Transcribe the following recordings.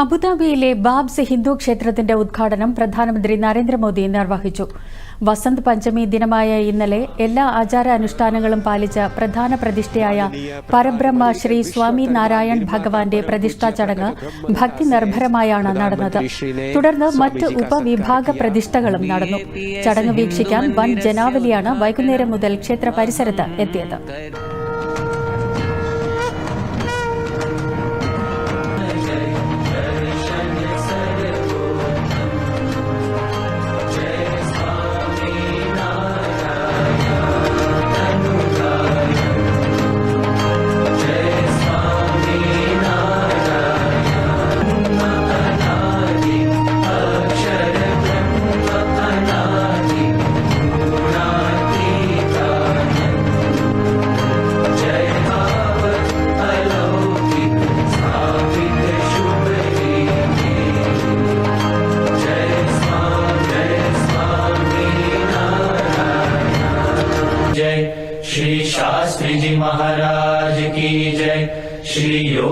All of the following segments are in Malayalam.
അബുദാബിയിലെ ബാബ്സ് ഹിന്ദു ക്ഷേത്രത്തിന്റെ ഉദ്ഘാടനം പ്രധാനമന്ത്രി നരേന്ദ്രമോദി നിർവഹിച്ചു. വസന്ത് പഞ്ചമി ദിനമായ ഇന്നലെ എല്ലാ ആചാരാനുഷ്ഠാനങ്ങളും പാലിച്ച പ്രധാന പ്രതിഷ്ഠയായ പരബ്രഹ്മ ശ്രീ സ്വാമി നാരായൺ ഭഗവാന്റെ പ്രതിഷ്ഠാ ചടങ്ങ് ഭക്തി നിർഭരമായാണ് നടന്നത്. തുടർന്ന് മറ്റ് ഉപവിഭാഗ പ്രതിഷ്ഠകളും നടന്നു. ചടങ്ങ് വീക്ഷിക്കാൻ വൻ ജനാവലിയാണ് വൈകുന്നേരം മുതൽ ക്ഷേത്ര പരിസരത്ത് എത്തിയത്. श्री शास्त्री जी महाराज की जय श्री योग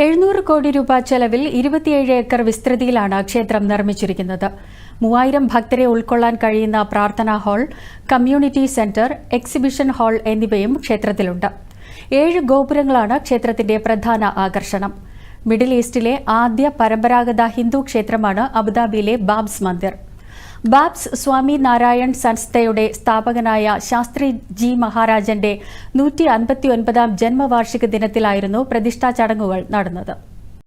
എഴുന്നൂറ് കോടി രൂപ ചെലവിൽ ഇരുപത്തിയേഴ് ഏക്കർ വിസ്തൃതിയിലാണ് ക്ഷേത്രം നിർമ്മിച്ചിരിക്കുന്നത് മൂവായിരം ഭക്തരെ ഉൾക്കൊള്ളാൻ കഴിയുന്ന പ്രാർത്ഥനാ hall community centre exhibition hall എന്നിവയും ക്ഷേത്രത്തിലുണ്ട് ഏഴ് ഗോപുരങ്ങളാണ് ക്ഷേത്രത്തിന്റെ പ്രധാന ആകർഷണം മിഡിൽ ഈസ്റ്റിലെ ആദ്യ പരമ്പരാഗത ഹിന്ദു ക്ഷേത്രമാണ് അബുദാബിയിലെ ബാബ്സ് മന്ദിർ ബാബ്സ് സ്വാമി നാരായൺ സംസ്ഥയുടെ സ്ഥാപകനായ ശാസ്ത്രി ജി മഹാരാജന്റെ നൂറ്റി അൻപത്തിയൊൻപതാം ജന്മവാർഷിക ദിനത്തിലായിരുന്നു പ്രതിഷ്ഠാ ചടങ്ങുകൾ നടന്നത്.